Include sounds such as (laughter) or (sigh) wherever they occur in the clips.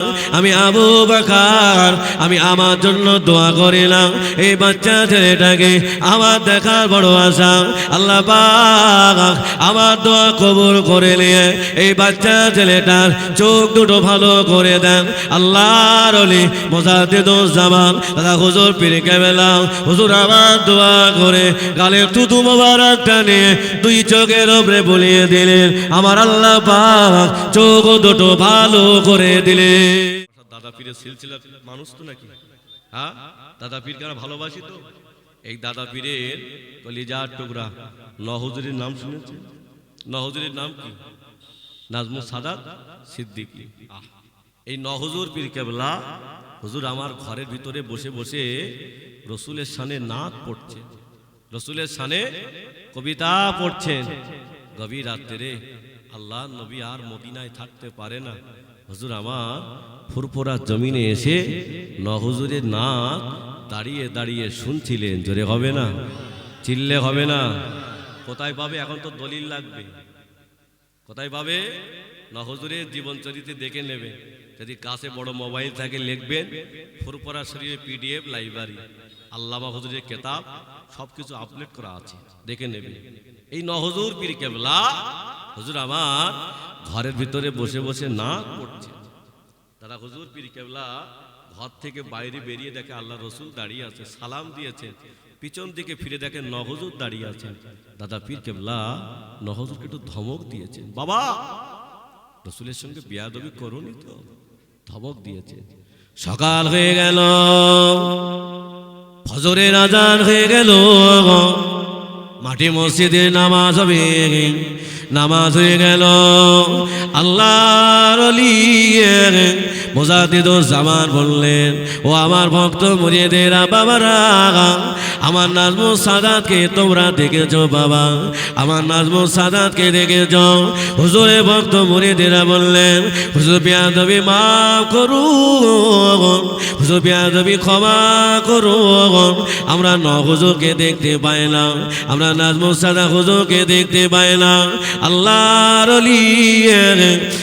Uh. আমি আবু বাকার, আমি আমার জন্য দোয়া করিলাম। এই বাচ্চা ছেলেটাকে আমার দেখার বড় আশা। আল্লাহ পাক আমার দোয়া কবুল করে নিয়ে এই বাচ্চা ছেলেটার চোখ দুটো ভালো করে দেন। আল্লাহর অলি মোজাদ্দেদ জামান দাদা হুজুর পীর কেবেলাম হুজুর আমার দোয়া করে গালের থুতু মোবারকটা নিয়ে দুই চোখের ওপরে বলিয়ে দিলেন। আমার আল্লাহ পাক চোখ দুটো ভালো করে দিলেন। পীরের সিলসিলা মানুষ তো নাকি? হ্যাঁ? দাদা পীরকে আমরা ভালোবাসি তো? এই দাদা পীরের কলিজার টুকরা। নহজুরির নাম শুনেছে নহজুরির নাম কি? নাজমুল সাদাত সিদ্দিকী। এই নহজুর পীর কেবলা, হুজুর আমার ঘরের ভিতরে বসে বসে রসুলের সানে নাচ পড়ছে। রসুলের সানে কবিতা পড়ছেন। গভীর রাত্রে আল্লাহ নবী আর মদিনায় থাকতে পারে না। হুজুর, আমার ফুরফুরা জমিনে এসে নহজুরের নাচ দাঁড়িয়ে দাঁড়িয়ে শুনছিলেন। জোরে হবে না? চিল্লে হবে না? কোথায় পাবে? এখন তো দলিল লাগবে। কোথায় পাবে? নহজুরের জীবনচরিত্রে দেখে নেবে। যদি কাছে বড় মোবাইল থাকে, লিখবেন ফুরপরা শরীরে পিডিএফ লাইব্রেরি। আল্লামা হুজুরের কেতাব সব কিছু আপলোড করা আছে। দেখে নেবে। এই নহজুর পীর কেবলা হুজুর আমার ঘরের ভিতরে বসে বসে না করছে। তারা হুজুর পীর কেবলা ঘর থেকে বাইরে বেরিয়ে দেখে আল্লাহ রসুল দাঁড়িয়ে আছে, সালাম দিয়েছে। পিছন দিকে ফিরে দেখে নহজুর দাঁড়িয়ে আছেন দাদা পীর কেবলা নহজুরকে একটু ধমক দিয়েছেন বাবা, রসুলের সঙ্গে বিয়াদবি করুনি তো? ধমক দিয়েছেন সকাল হয়ে গেল, ফজরের আজান হয়ে গেল। মাটি মসজিদে নামাজ হবে। নামাজ হয়ে গেল। আল্লাহর মোজাদিদ জামান বললেন, ও আমার ভক্ত মুরিয়েদেরা বাবারা, আমার নাজমু সাদাতকে তোমরা দেখেছ, বাবা। আমার নাজমু সাদাতকে দেখেছ। হুজুরে ভক্ত মুরিয়েদেরা বললেন, হুজুর বিয়াদবি মাফ করুন, হুজুর বিয়াদবি ক্ষমা করুন। আমরা ন হুজুরকে দেখতে পাইলাম আমরা নাজমু সাদা হুজুরকে দেখতে পাইলাম আল্লাহর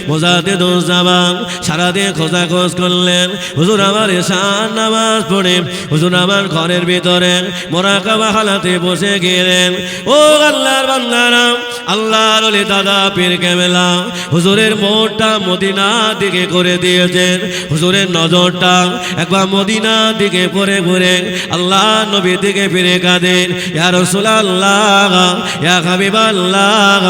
মোজাতে দোষ জামান সারাদিন খোঁজা খোঁজ করলেন। হুজুর আমার এসান নামাজ পড়ে, হুজুর আমার ঘরের ভিতরে মোরাকাবা হালাতে বসে গেলেন। ও আল্লাহর বান্দারা, আল্লাহর অলি দাদা পীর কেমেলা, হুজুরের মোটটা মদিনা দিকে করে দিয়েছেন। হুজুরের নজরটা একবার মদিনা দিকে পরে ঘুরে আল্লাহ নবী দিকে ফিরে কাঁদেন। ইয়া রাসূলুল্লাহ, ইয়া হাবিবাল্লাহ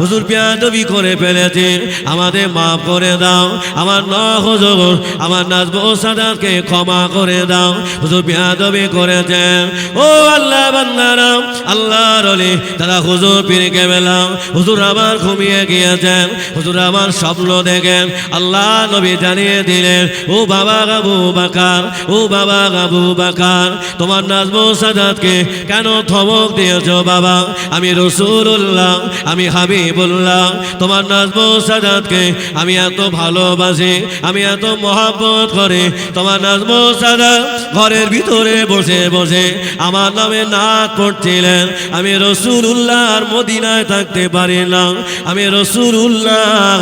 হুজুর পিয়াদবি করে ফেলেছে। আমাদের মাফ করে দাও। আমার ন হুজুর, আমার নাজব সাদাতকে ক্ষমা করে দাও। হুজুর পিয়াদবি করেছেন ও আল্লাহ বান্দারা, আল্লাহর অলি দাদা হুজুর পীর কেবেলাম হুজুর আমার ঘুমিয়ে গিয়েছেন। হুজুর আমার স্বপ্ন দেখেন। আল্লাহ নবী জানিয়ে দিলেন, ও বাবা গাবু বাকার, ও বাবা গাবু বাকার, তোমার নাজব সাদাতকে কেন থমক দিয়েছ বাবা? আমি রসুল্লাহ আমি হাবিবুল্লাহ, তোমার নাজব সাদাতকে আমি এত ভালোবাসি, আমি এত মহাব্বত করে। তোমার নাজব সাদাত ঘরের ভিতরে বসে বসে আমার নামে নাচ পড়ছিলেন আমি রসুল্লাহর মদিনায় থাকতে পারি না। আমি রসুল্লাহ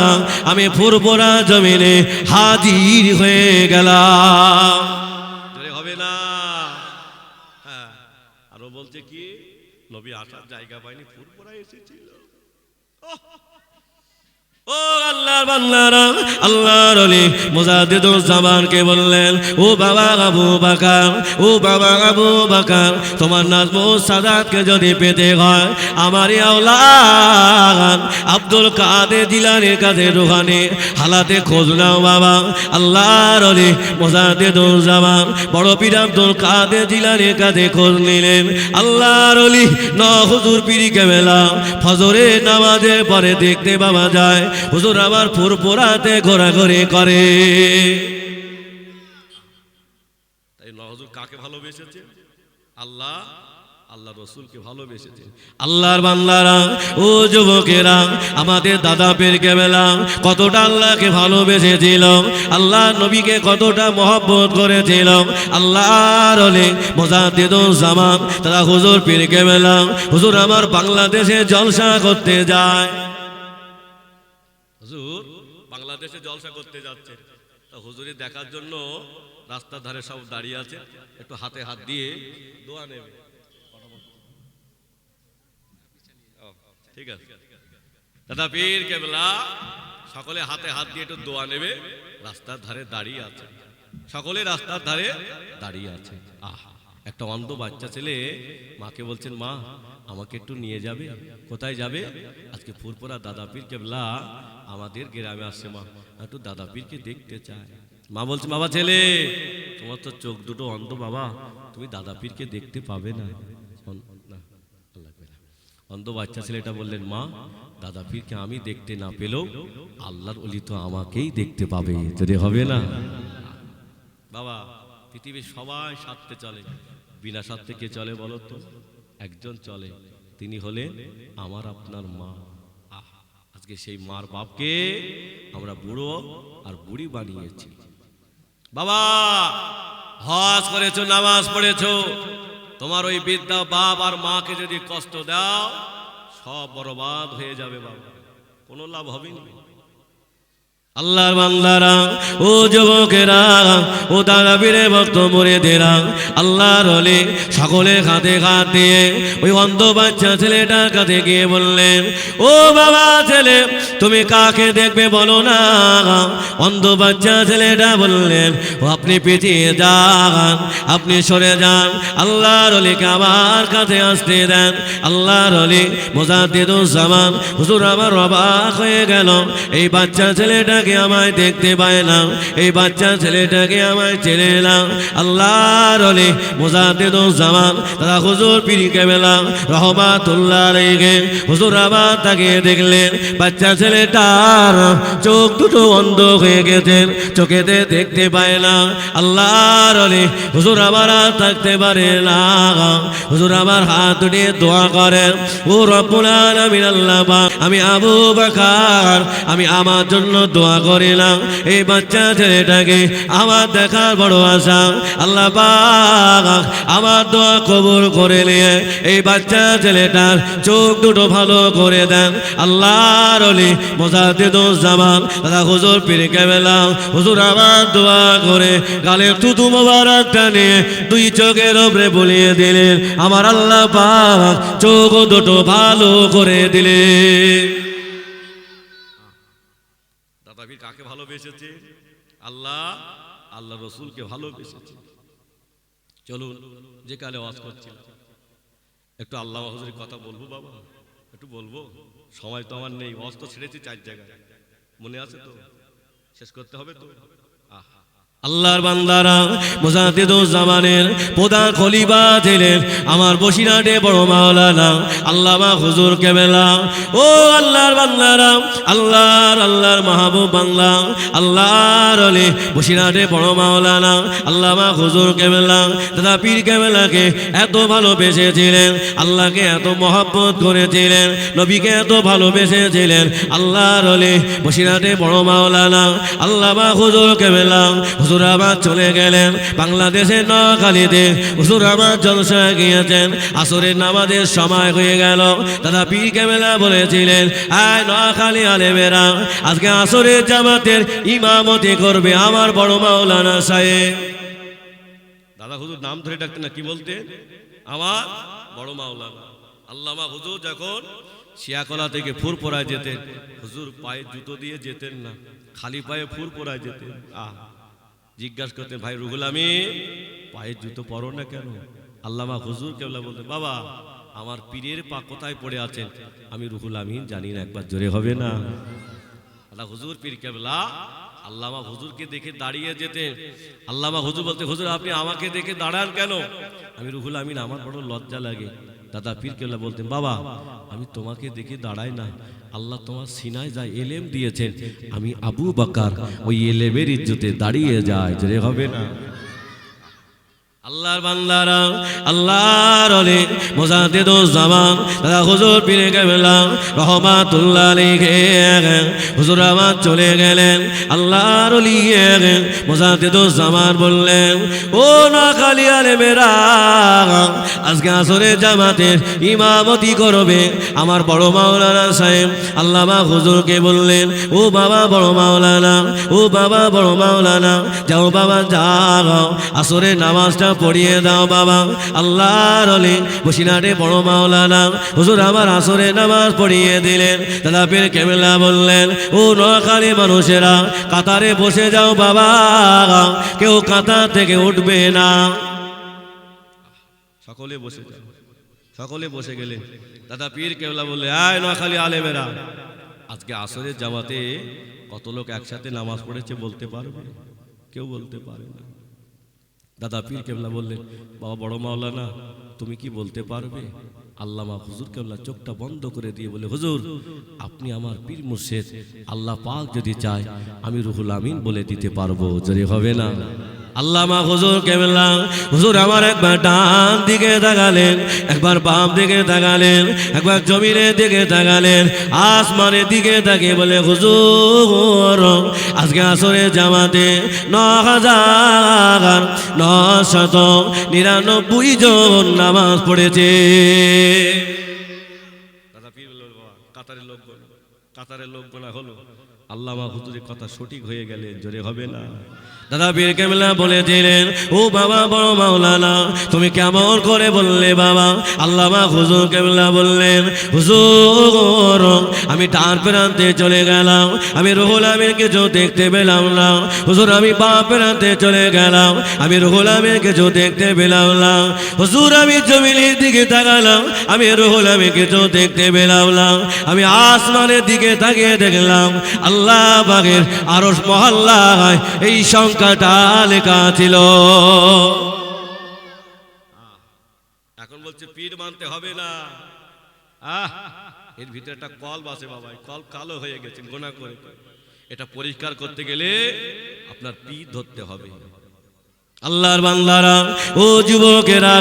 আমি ফুরফোরা জমিনে হাজির হয়ে গেলাম। হ্যাঁ আরও বলছে কি? নবী আসার জায়গা পায়নি ফুরফোরা এসেছিল। Oh. (laughs) ও আল্লাহর বান্দারা, আল্লাহর অলি মুজাদ্দিদুল জামানকে বললেন, ও বাবা আবু বাকার, ও বাবা আবু বাকার, তোমার নাজমু সাদাতকে যদি পেতে হয় আমার আওলাদ আব্দুল কাদের জিলানির কাছে রুহানি, হালাতে খোঁজ নাও বাবা। আল্লাহর অলি মুজাদ্দিদুল জামান, বড় পীর আব্দুল কাদের জিলানির কাছে খোঁজ নিলেন। আল্লাহর অলি ন হুজুর পিরি কেবেলা ফজরে নামাজের পরে দেখতে পাওয়া যায় হুজুর আমার ফুরফুরাতে ঘোরাঘুরি করে। কাকে ভালোবেসেছে? আল্লাহ আল্লাহ রসুলকে আল্লাহর ও যুবকেরা, আমাদের দাদা পের কেবেলা কতটা আল্লাহকে ভালোবেসেছিল, আল্লাহ নবীকে কতটা মহব্বত করেছিল, আল্লাহর হলে তারা হুজুর পীর কেবেলা হুজুর আমার বাংলাদেশে জলসা করতে যায়। জলসা করতে যাচ্ছে। তা হুজুরি দেখার জন্য রাস্তার ধারে সব দাঁড়িয়ে আছে। একটু হাতে হাত দিয়ে দোয়া নেবে। ঠিক আছে। দাদা পীর কেবলা, সকলে হাতে হাত দিয়ে একটু দোয়া নেবে। রাস্তার ধারে দাঁড়িয়ে আছে। সকলে রাস্তার ধারে দাঁড়িয়ে আছে। আহা। একটা অন্ধ বাচ্চা ছেলে মাকে বলছেন, মা, আমাকে একটু নিয়ে যাবে? কোথায় যাবে? আজকে ফুরপুরা দাদা পীর কেবলা আমাদের গ্রামে আসছে, মা, একটু দাদা পীরকে দেখতে চায় মা বলছে, বাবা ছেলে, তোমার তো চোখ দুটো অন্ধ, বাবা। তুমি দাদা পীরকে দেখতে পাবে না। অন্ধ বাচ্চা ছেলেটা বললেন, মা, দাদা পীরকে আমি দেখতে না পেলেও আল্লাহর অলি তো আমাকেই দেখতে পাবে। যদি হবে না পৃথিবীর সবাই স্বার্থে চলে। বিনা স্বার্থে কে চলে বলো তো? একজন চলে। তিনি হলেন আমার আপনার মা। আজকে সেই মার বাপকে আমরা বুড়ো আর বুড়ি বানিয়েছি। বাবা, হজ করেছ, নামাজ পড়েছো। তোমার ওই বিদ্যা বাপ আর মাকে যদি কষ্ট দাও, সব বরবাদ হয়ে যাবে বাবা। কোনো লাভ হবে না। আল্লাহর বান্দারা, ও যুবকেরা, ও দাদা বীরে ভক্ত মুরেদেরা, আল্লাহর হলে সকলে খাতে খাত দিয়ে ওই অন্ধ বাচ্চা ছেলেটার কাছে গিয়ে বললেন, ও বাবা ছেলে, তুমি কাকে দেখবে বলো না? অন্ধ বাচ্চা ছেলেটা বললেন, ও আপনি পিছিয়ে যান, আপনি সরে যান, আল্লাহর হলিকে আমার কাছে আসতে দেন। আল্লাহর হলি মোজাদ্দিদুজ্জামান হুজুর, আমার অবাক হয়ে গেল, এই বাচ্চা ছেলেটাকে আমায় দেখতে পায় না। এই বাচ্চা ছেলেটাকে আমায় চেনে না। আল্লাহর হলি মোজাদ্দিদুজ্জামান তারা হুজুর পিড়ি কেবেলা রহমাতুল্লাহ রেগে হুজুর আবার তাকে দেখলেন। বাচ্চা ছেলেটার চোখ দুটো অন্ধ হয়ে গেছেন চোখেতে দেখতে পায় না। আল্লাহর হলি হুজুর আবার থাকতে পারে না। হুজুর আমার হাত উঠিয়ে দোয়া করেন, ও রব্বুল আলামিন, আল্লাহ আমি আবু বাকার, আমি আমার জন্য দোয়া করিলাম। এই বাচ্চা ছেলেটাকে আমার দেখার বড় আশা। আল্লাহ আমার দোয়া কবুল করে নিয়ে এই বাচ্চা ছেলেটার চোখ দুটো ভালো করে দেন। আল্লাহর অলি মোজাদ্দিদুজ্জামান দাদা হুজুর পীর কেবেলা হুজুর আবার দোয়া করে গালে তুতু মোবারকটা নিয়ে দুই চোখের ওপরে বলিয়ে দিলেন। আমার আল্লাহ পাক চোখ দুটো ভালো করে দিলেন। দাদাবীর কাকে ভালোবেসেছে? আল্লাহ আল্লাহ রসুলকে ভালোবেসেছে। চলুন, যে কালে ওয়াজ করছিলাম। একটু আল্লাহ হজুরের কথা বলব বাবা? একটু বলব? সময় তো আমার নেই, ওয়াজ তো ছেড়েছি চার জায়গায়। মনে আছে তো? শেষ করতে হবে তো? আল্লাহর বান্দারা মুজাদ্দিদুজ্জামানের প্রধান খলিবা ছিলেন আমার বসিরাটে বড় মাওলানা আল্লামা হুজুর কেবেলা। ও আল্লাহর বান্দারা, আল্লাহর আল্লাহর মাহবুব বাংলা, আল্লাহর অলি বসিরাটে বড় মাওলানা আল্লামা হুজুর কেবেলা। দাদা পীর কেবেলাকে এত ভালোবেসেছিলেন, আল্লাহকে এত মহব্বত করেছিলেন, নবীকে এত ভালোবেসেছিলেন, আল্লাহর অলি বসিরাটে বড় মাওলানা আল্লামা হুজুর কেবেলা। হুজুর চলে গেলেন বাংলাদেশের নোয়াখালীতে। হুজুর আবার জলসায় গিয়েছেন। আসরের নামাজের সময় হয়ে গেল। দাদা পীর কেবেলা বলেছিলেন, আয় নোয়াখালী আলেমেরা, আজকে আসরের জামাতের ইমামতি করবে আমার বড় মাওলানা সাহেব। দাদা হুজুর, নাম ধরে ডাকতেন না, কি বলতে? আমার বড় মাওলানা। আল্লামা হুজুর যখন শিয়াকলা থেকে ফুর পরায় যেতেন, হুজুর পায়ে জুতো দিয়ে যেতেন না, খালি পায়ে ফুর পরায় যেতেন। আহ। জিজ্ঞাসা করতেন ভাই রুহুল আমি পায়ের জুতো পরো না কেন? আল্লামা হুজুর কেবলা বলতেন বাবা, আমার পীরের পা কোথায় পড়ে আছেন আমি রুহুল আমিন জানি না, একবার জোরে হবে না। আল্লাহ হুজুর পীর কেবলা, আল্লামা হুজুরকে দেখে দাঁড়িয়ে যেতেন। আল্লামা হুজুর বলতে, হুজুর, আপনি আমাকে দেখে দাঁড়ান কেন? আমি রুহুল আমিন, আমার বড় লজ্জা লাগে। দাদা পীর কেবলা বলতেন, বাবা, আমি তোমাকে দেখে দাঁড়াই না। আল্লাহ তোমার সিনায় যায় এলেম দিয়েছেন, আমি আবু বাকার ওই এলেমের ইজ্জতে দাঁড়িয়ে যায় যে হবে না? আল্লাহর বান্দারা, আল্লাহর অলি, মোজাদ্দেদ জামান দাদা হুজুর পীরে কেবলাম রহমাতুল্লাহ আলাইহি হুজুর আমার চলে গেলেন, আল্লাহর অলি মোজাদ্দেদ জামান বললেন, ও না খালি আলে মেরা আজকে আসরে জামাতের ইমামতি করবে। আমার বড় মাওলানা সাহেব আল্লামা হুজুরকে বললেন, ও বাবা বড় মাওলানা, ও বাবা বড় মাওলানা, যাও বাবা যাও, আসরে নামাজটা পড়িয়ে দাও বাবা। আল্লাহর অলি বসিনাটে বড় মাওলানা। হুজুর আমার আসরে নামাজ পড়িয়ে দিলেন। দাদা পীর কেমেলা বললেন, ও নখালি মানুষেরা, কাতারে বসে যাও বাবা। কেউ কাতার থেকে উঠবে না। সকলে বসে সকলে বসে গেলে। দাদা পীর কেবলা বললে, আয় নোয়াখালী আলেমেরা, আজকে আসরের জামাতে কত লোক একসাথে নামাজ পড়েছে বলতে পারবে? কেউ বলতে পারে না। দাদা পীর কেবলা বললেন, বাবা বড় মাওলানা, তুমি কি বলতে পারবে? আল্লামা হুজুর কেবলা চোখটা বন্ধ করে দিয়ে বলে, হুজুর, আপনি আমার পীর মুর্শেদ, আল্লাহ পাক যদি চায়, আমি রুহুল আমিন বলে দিতে পারব। যদি হবে না? আল্লামা হুজুর কেবলা। হুজুর আমার একবার ডান দিকে তাকালেন, একবার বাম দিকে তাকালেন, একবার জমিনের দিকে তাকালেন, আসমানের দিকে তাকে বলে, হুজুর, আজকে আসরে জামাতে ন হাজার ন নশত নিরানব্বই জন নামাজ পড়েছে। কাতারের লোক হলো। আল্লামা হুজুরের কথা সঠিক হয়ে গেলে জোরে হবে না। দাদা বীর কেমলা বলে দিলেন ও বাবা, বড় মাওলানা, তুমি কেমন করে বললে বাবা? আল্লামা হুজুর কেমলা বললেন, হুজুর, আমি ডান প্রান্তে চলে গেলাম, আমি রুহুল আমির কিছু দেখতে পেলাম না। হুজুর, আমি বাঁ প্রান্তে চলে গেলাম, আমি রুহুল আমির কিছু দেখতে পেলাম না। হুজুর, আমি জমিনের দিকে তাকালাম, আমি রুহুল আমি কিছু দেখতে পেলাম না। আমি আসমানের দিকে তাকিয়ে দেখলাম, আল্লাহ বাগের আরস মহল্লায় এই সংখ্যাটা লেখা ছিল এখন বলছে পিঠ মানতে হবে না। আহ, এর ভিতরে একটা কল বাসে বাবা কল কালো হয়ে গেছে, গোনা করে। এটা পরিষ্কার করতে গেলে আপনার পিঠ ধরতে হবে। আল্লাহর বান্দারা, ও যুবকেরা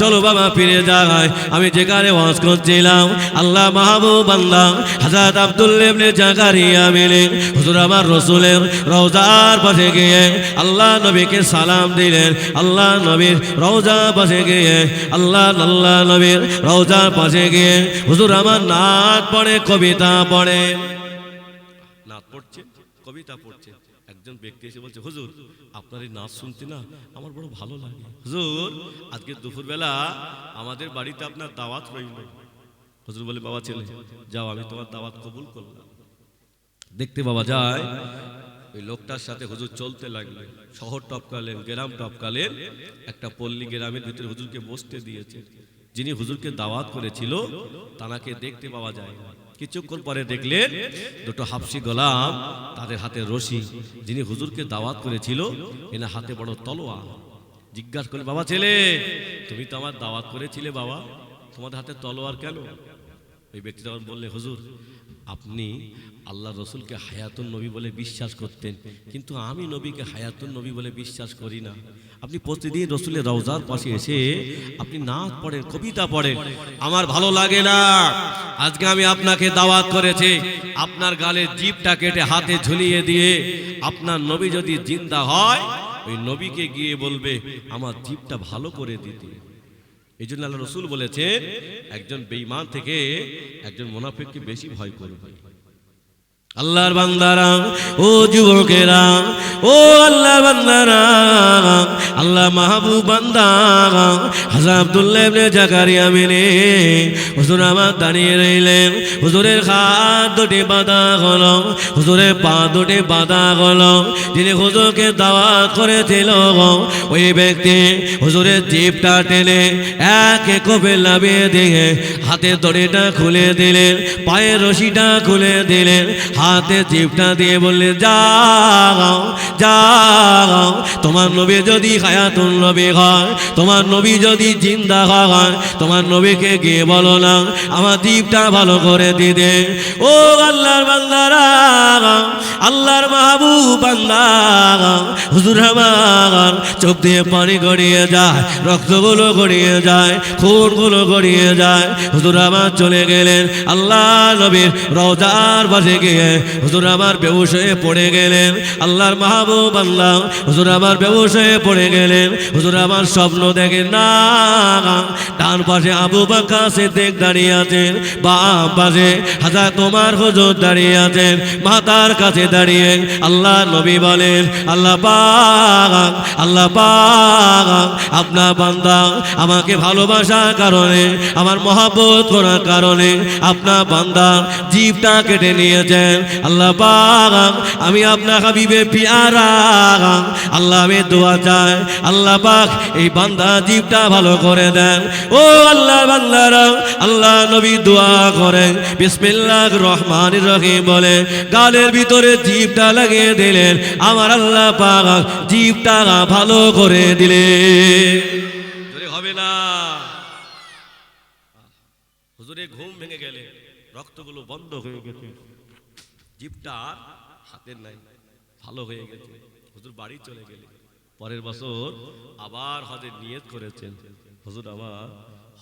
চলো বাবা ফিরে যায় আমি যেখানে ওয়াজ করছিলাম, আল্লাহ মাহবুব বান্দা হাজার আব্দুল্লেবনে জাকারিয়া মিলে হুজুর আমার রসুলের রওজার পাশে গিয়ে আল্লাহ নবীকে সালাম দিলেন। আল্লাহ নবীর রওজা পাশে গিয়ে, আল্লাহ আল্লাহ নবীর রওজার পাশে গিয়ে, হুজুর আমার নাচ পড়ে, কবিতা পড়ে। নাচ পড়ছে? কবিতা পড়ছে। একজন ব্যক্তি এসে বলছে, হুজুর আপনার এই নাচ শুনতে না আমার বড় ভালো লাগে। হুজুর, আজকে দুপুরবেলা আমাদের বাড়িতে আপনার দাওয়াত রইল। হুজুর বলে, বাবা ছেলে, যাও, আমি তোমার দাওয়াত কবুল করলাম। দেখতে বাবা যায়, ওই লোকটার সাথে হুজুর চলতে লাগলেন শহর টপকালেন, গ্রাম টপকালেন, একটা পল্লী গ্রামের ভিতরে হুজুরকে বসতে দিয়েছে। যিনি হুজুরকে দাওয়াত করেছিল, তানাকে দেখতে পাওয়া যায়। কিছুক্ষণ পরে দেখলেন দুটো হাফসি গোলাম তাদের হাতে রশি, যিনি হুজুরকে দাওয়াত করেছিল, এনা হাতে বড় তলোয়া জিজ্ঞাসা করে বাবা ছেলে, তুমি তো আমার দাওয়াত করেছিলে বাবা, তোমাদের হাতে তলোয়ার কেন? ওই ব্যক্তি তখন বললে, হুজুর আপনি আল্লাহ রসুলকে হায়াতুন নবী বলে বিশ্বাস করতেন, কিন্তু আমি নবীকে হায়াতুন নবী বলে বিশ্বাস করি না। আপনি প্রতিদিন রসুলের রওজার পাশে এসে আপনি নাচ পড়েন, কবিতা পড়েন। আমার ভালো লাগে না। আজকে আমি আপনাকে দাওয়াত করেছি, আপনার গালে জিপটা কেটে হাতে ঝুলিয়ে দিয়ে আপনার নবী যদি জিন্দা হয়, ওই নবীকে গিয়ে বলবে, আমার জিপটা ভালো করে দিতে। এই জন্য আল্লাহ রসুল বলেছে একজন বেঈমান থেকে একজন মোনাফেককে বেশি ভয় করবে। আল্লাহর বান্দারা, ও যুবকেরা, ও আল্লাহ বান্দারা, আল্লাহ মাহবুব বান্দা হাজা আব্দুল্লাহ জাকারিয়া মেনে হুজুর আমার দাঁড়িয়ে রইলেন, হুজুরের হাত দুটি বাঁধা হলো, হুজুরের পা দুটি বাঁধা হলো, যিনি হুজুরকে দাওয়াত করেছিল, ওই ব্যক্তি হুজুরের জিপটা টেনে এক কোপে লাভিয়ে দিয়ে হাতে দড়িটা খুলে দিলেন, পায়ের রশিটা খুলে দিলেন হাতে জিপটা দিয়ে বললে, যাও যাও, তোমার নবী যদি হায়াতুন নবী হয়, তোমার নবী যদি জিন্দা হয়, তোমার নবীকে গিয়ে বলো না, আমার দ্বীপটা ভালো করে দিতে ও আল্লাহর বান্দারা, আল্লাহর মাহবুব বান্দা, হুজুর আমার, চোখ দিয়ে পানি গড়িয়ে যায়, রক্তগুলো গড়িয়ে যায়, খুনগুলো গড়িয়ে যায়। হুজুর আমার চলে গেলেন, আল্লাহ নবীর রওজার বাজে গিয়ে হুজুর আমার হয়ে পড়ে গেলেন। আল্লাহর মাহবুব আল্লাহ, হুজুর আমার হয়ে পড়ে গেলেন। হুজুর আমার স্বপ্ন দেখেন না ডান পাশে আবু বাক্কা সিদ্দিক দাঁড়িয়ে আছেন, বাম পাশে হাজার তোমার হুজুর দাঁড়িয়ে আছেন, মাতার কাছে দাঁড়িয়ে আল্লাহ নবী বলেন, আল্লাহ পাক আল্লাহ পাক, আপনার বান্দা আমাকে ভালোবাসার কারণে, আমার মহাব্বত করার কারণে আপনার বান্দা জীবটা কেটে নিয়েছেন। আল্লাহ পাক, আমি আপনার হাবিবে পিয়ারা। আল্লাহ, আমি দোয়া চাই। আল্লাহ পাক, এই বান্দা জীবটা ভালো করে দেন। ও আল্লাহ বান্দারা, আল্লাহ নবী দোয়া করেন। বিসমিল্লাহ রহমান রহিম বলে, গালের ভিতরে জীবটা লাগিয়ে দিলেন। আমার আল্লাহ পাক, জীবটা ভালো করে দিলে হবে না। ঘুম ভেঙে গেলে রক্তগুলো বন্ধ হয়ে গেছে। জিপটা আর হাতের নাই, ভালো হয়ে গেছে। হুজুর বাড়ি চলে গেলে পরের বছর আবার হজের নিয়ত করেছেন। হুজুর আমার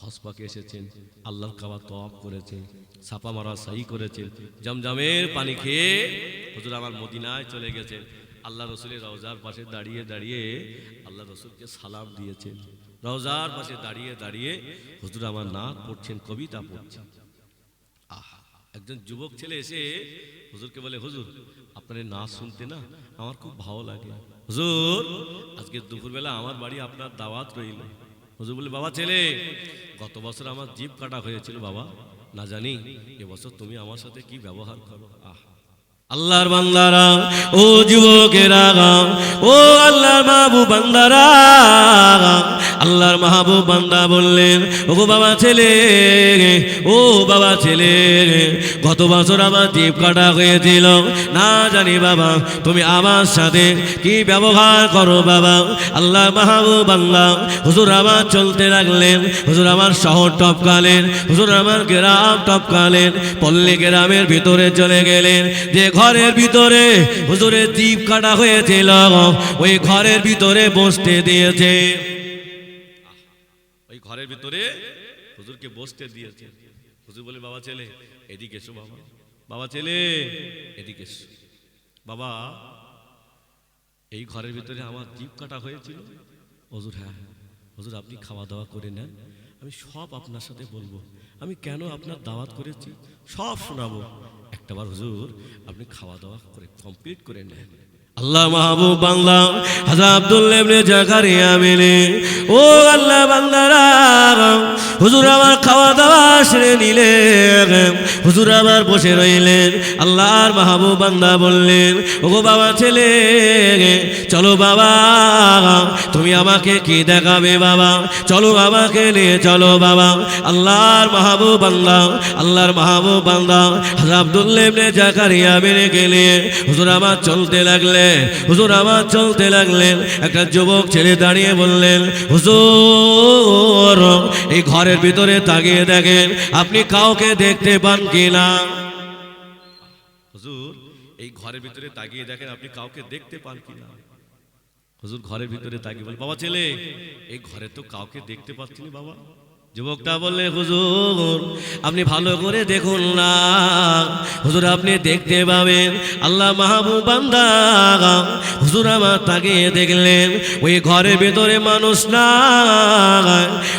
হসপাকে এসেছেন, আল্লাহর কাবা তপ করেছেন ছাপা মারা সাই করেছেন, জমজমের পানি খেয়ে হুজুর আমার মদিনায় চলে গেছেন। আল্লাহ রসুলের রওজার পাশে দাঁড়িয়ে দাঁড়িয়ে আল্লাহ রসুলকে সালাম দিয়েছেন। রওজার পাশে দাঁড়িয়ে দাঁড়িয়ে হুজুর আমার নাচ পড়ছেন, কবিতা পড়ছেন। একজন যুবক ছেলে এসে হুজুরকে বলে, হুজুর, আপনার না শুনতে না আমার খুব ভালো লাগে হুজুর, আজকে দুপুরবেলা আমার বাড়ি আপনার দাওয়াত রইল। হুজুর বলে, বাবা ছেলে, গত বছর আমার জিপ কাটা হয়েছিল বাবা। না জানি এবছর তুমি আমার সাথে কি ব্যবহার করো? আহা আল্লাহর বান্দারা, ও যুবকেরা, ও আল্লাহর মাহবুব বান্দারা, আল্লাহর মাহবুব বান্দা বললেন ও বাবা ছেলে ও বাবা ছেলে গত বছর আমার জীব কাটা হয়েছিল। না জানি বাবা, তুমি আমার সাথে কি ব্যবহার করো বাবা? আল্লাহ মাহবুব বান্দা, হুজুর আমার চলতে লাগলেন, হুজুর আমার শহর টপকালেন, হুজুর আমার গ্রাম টপকালেন, পল্লী গ্রামের ভিতরে চলে গেলেন। যে ঘরের ভিতরে হুজুরের জীব কাটা হয়েছিল। ওই ঘরের ভিতরে বসতে দিয়েছে। ওই ঘরের ভিতরে হুজুরকে বসতে দিয়েছে। হুজুর বলে, বাবা ছেলে, এদিকে এসো বাবা। বাবা ছেলে, এদিকে এসো। বাবা, এই ঘরের ভিতরে আমার জীব কাটা হয়েছিল। হুজুর হ্যাঁ হুজুর, আপনি খাওয়া দাওয়া করে নেন। আমি সব আপনার সাথে বলব। আমি কেন আপনার দাওয়াত করেছি? সব শোনাবো। একটাবার হুজুর আপনি খাওয়া দাওয়া করে কমপ্লিট করে নেন। আল্লাহ মাহবুব বাংলা হাজা আব্দুল্লাহ ইবনে জাকারিয়া মিলে ও আল্লাহ বান্দারা, হুজুর আমার খাওয়া দাওয়া সেরে নিলেন, হুজুর আমার বসে রইলেন। আল্লাহর মাহবুব বান্দা বললেন ও বাবা ছেলে, চলো বাবা, তুমি আমাকে কি দেখাবে বাবা? চলো আমাকে নিয়ে চলো বাবা। আল্লাহর মাহবুব বান্দা, আল্লাহর মাহবুব বান্দা হাজা আব্দুল্লাহ ইবনে জাকারিয়া মেরে গেলে হুজুর আমার চলতে লাগলেন। হুজুর আমার চলতে লাগলেন। একটা যুবক ছেলে দাঁড়িয়ে বললেন, হুজুর, এই ঘরের ভিতরে তাকিয়ে দেখেন, আপনি কাউকে দেখতে পান কি না হুজুর, এই ঘরের ভিতরে তাকিয়ে দেখেন, আপনি কাউকে দেখতে পান কি না হুজুর, ঘরের ভিতরে তাকিয়ে বল বাবা ছেলে, এই ঘরে তো কাউকে দেখতে পাচ্ছি না বাবা। যুবকটা বললে, হুজুর, আপনি ভালো করে দেখুন না। হুজুর, আপনি দেখতে পাবেন। আল্লাহ মাহবুব বান্দা। হুজুর আমার তাকে দেখলেন, ওই ঘরের ভিতরে মানুষ না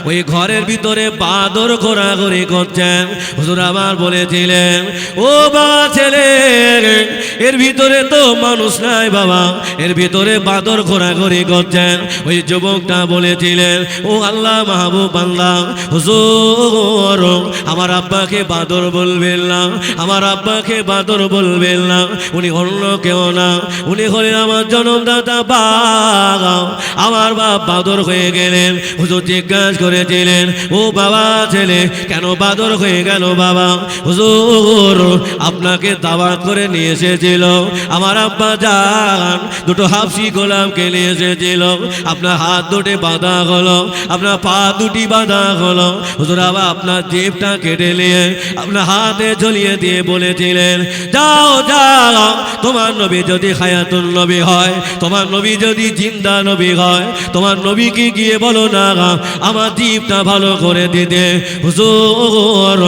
ওই ঘরের ভিতরে বাদর ঘোরাঘুরি করছেন। হুজুর আমার বলেছিলেন, ও বা ছেলে, এর ভিতরে তো মানুষ নাই বাবা। এর ভিতরে বাদর ঘোরাঘুরি করছেন। ওই যুবকটা বলেছিলেন, ও আল্লাহ মাহবুব বান্দা হুজুর, আমার আব্বাকে বাদর বলবেন না, আমার আব্বাকে বাদর বলবেন না, উনি অন্য কেউ না, উনি হলেন আমার জনমদাতা বাবা আমার বাপ বাদর হয়ে গেলেন, হুজুর জিজ্ঞাসা করেছিলেন, ও বাবা ছেলে, কেন বাদর হয়ে গেল বাবা? হুজুর আপনাকে দাওয়াত করে নিয়ে এসেছিল। আমার আব্বা যান দুটো হাফসি গোলামকে নিয়ে এসেছিল। আপনার হাত দুটি বাঁধা হলো, আপনার পা দুটি বাঁধা হলো। হুজুর আবার আপনার জেবটা কেটে নিয়ে আপনার হাতে ঝুলিয়ে দিয়ে বলেছিলেন, যাও যাও, তোমার নবী যদি খায়াতুল নবী হয়, তোমার নবী যদি জিন্দা নবী হয়, তোমার নবীকে গিয়ে বলো না, আমার জীবটা ভালো করে দিতে। হুজুর,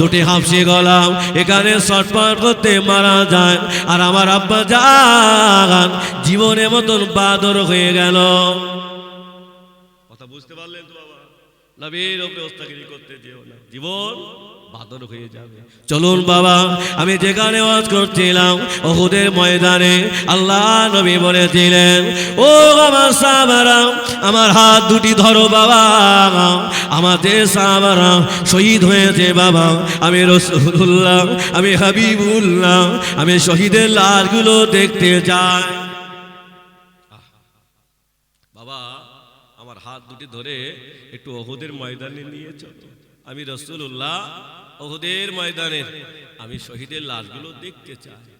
দুটি হাফসি গলাম, এখানে শটপাট করতে মারা যায় আর আমার আব্বা যান জীবনের মতন বাদর হয়ে গেল। কথা বুঝতে পারলেন তো বাবা? নবীর ওপরে করতে যেও না। জীবন হয়ে যাবে। চলুন বাবা, আমি যেখানে ওয়াজ করছিলাম, ওহুদের ময়দানে আল্লাহ নবী বলেছিলেন, ও আমার সাহাবারা, আমার হাত দুটি ধরো বাবা, আমাদের সাহাবারা শহীদ হয়েছে বাবা। আমি রসুল্লাহ, আমি হাবিবুল্লাহ, আমি শহীদের লাশগুলো দেখতে চাই। বাবা, আমার হাত দুটি ধরে একটু অহুদের ময়দানে নিয়ে চলো। আমি রসুল্লাহ অহুদের ময়দানের আমি শহীদের লাশগুলো দেখতে চাই।